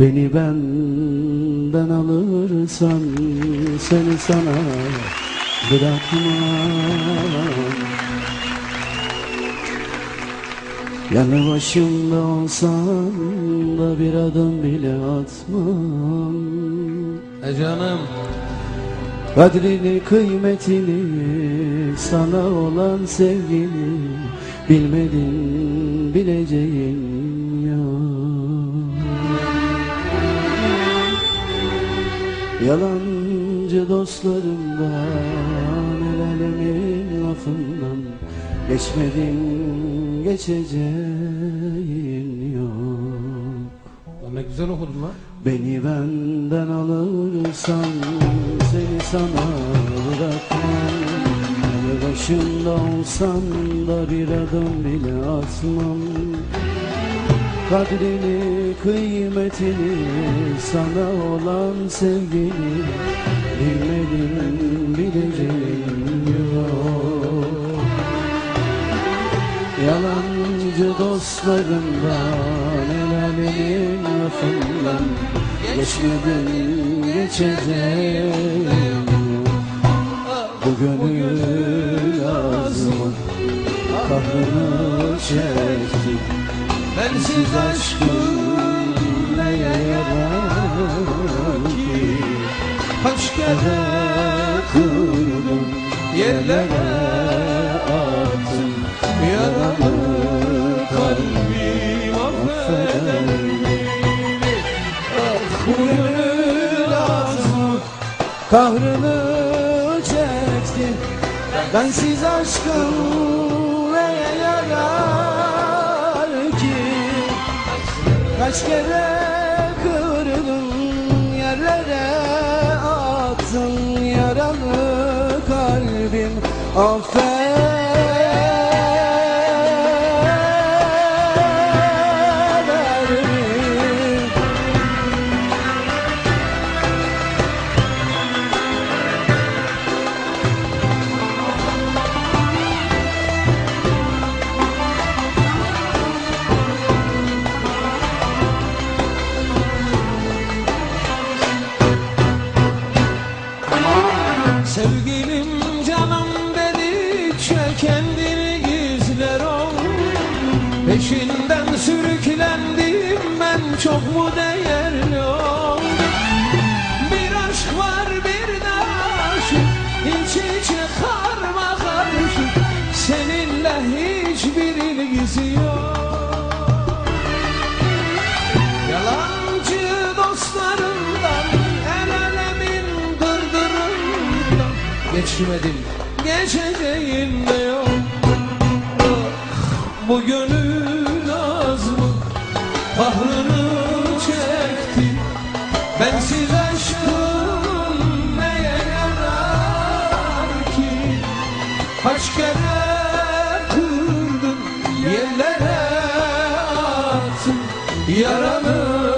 Beni benden alırsan seni sana bırakmam. Yanı başımda olsan da bir adım bile atmam. E canım. Kadrini kıymetini sana olan sevgini bilmedin bileceğin Yalancı dostlarımdan el alemin lafından geçmedin geçeceğin yok. Ne güzel okudun lan. Beni benden alırsan seni sana bırakmam. Yanı başında olsan da bir adım bile atmam Kadrini, kıymetini, sana olan sevgini Bilmedin, bileceğin yok. Yalancı dostlarımdan El alemin lafından Geçmedin geçeceğim. Bu gönül azmı Kahrını çekti Bensiz aşkın Neye yarar ki? Kaç kere Kırdım yerlere attım. Yaralı kalbim affeder Ah bu gönül azmı Kahrını çekti. Bensiz aşkın neye yarar Kaç kere kırdım yerlere attım Yaralı kalbim. Affeder Sevgilim canım dedikçe kendini gizler ol Peşinden sürüklendim ben çok mu değerli ol Bir aşk var bir de aşık İç içe karma karışık. Seninle hiçbir ilgisi yok. Yalancı dostlarımdan Geçmedim. Geçeceğim de yok. Bu gönül azmı Kahrını çekti. Bensiz aşkın neye yarar ki? Kaç kere kırdım yerlere attım Yaranı